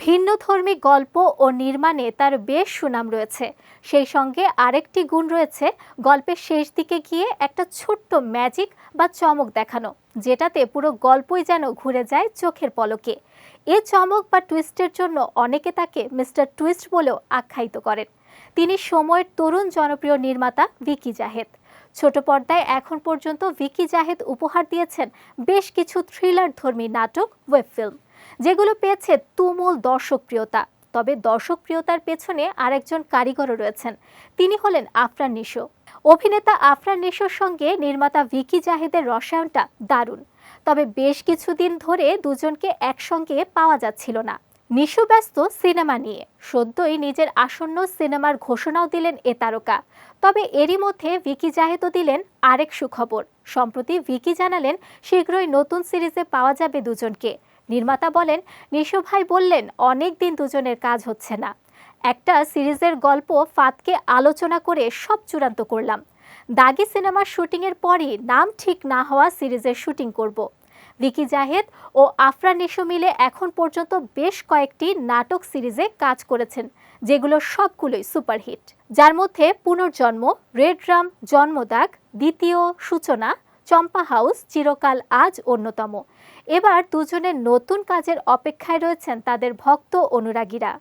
ভিন্নধর্মী গল্প ও নির্মাণে তার বেশ সুনাম রয়েছে। সেই সঙ্গে আরেকটি গুণ রয়েছে, গল্পের শেষ দিকে গিয়ে একটা ছোট্ট ম্যাজিক বা চমক দেখানো, যেটাতে পুরো গল্পই যেন ঘুরে যায় চোখের পলকে। এ চমক বা টুইস্টের জন্য অনেকে তাকে মিস্টার টুইস্ট বলেও আখ্যায়িত করেন। তিনি সময়ের তরুণ জনপ্রিয় নির্মাতা ভিকি জাহেদ। ছোট পর্দায় এখন পর্যন্ত ভিকি জাহেদ উপহার দিয়েছেন বেশ কিছু থ্রিলার ধর্মী নাটক, ওয়েব ফিল্ম। যেগুলো পেয়েছে তুমুল দর্শকপ্রিয়তা। তবে দর্শকপ্রিয়তার পেছনে আরেকজন কারিগরও রয়েছেন। তিনি হলেন আফরান নিশো। অভিনেতা আফরান নিশোর সঙ্গে নির্মাতা ভিকি জাহেদের রসায়নটা দারুণ। তবে বেশ কিছুদিন ধরে দুজনকে একসঙ্গে পাওয়া যাচ্ছিল না। নিশু ব্যস্ত সিনেমা নিয়ে। সদ্যই নিজের আসন্ন সিনেমার ঘোষণাও দিলেন এ তারকা। তবে এরই মধ্যে ভিকি জাহেদও দিলেন আরেক সুখবর। সম্প্রতি ভিকি জানালেন, শীঘ্রই নতুন সিরিজে পাওয়া যাবে দুজনকে। নির্মাতা বলেন, নিশু ভাই বললেন, অনেক দিন দুজনের কাজ হচ্ছে না। একটা সিরিজের গল্প ফাতকে আলোচনা করে সব চূড়ান্ত করলাম। দাগি সিনেমার শুটিংয়ের পরই নাম ঠিক না হওয়া সিরিজের শুটিং করব। ভিকি জাহেদ ও আফরান নিশো মিলে এখন পর্যন্ত বেশ কয়েকটি নাটক সিরিজে কাজ করেছেন, যেগুলো সবগুলোই সুপারহিট। যার মধ্যে পুনর্জন্ম, রেড রাম, জন্মদাগ, দ্বিতীয় সূচনা চম্পা হাউস চিরকাল আজ অন্যতম। এবার দুজনের নতুন কাজের অপেক্ষায় রয়েছেন তাদের ভক্ত অনুরাগীরা।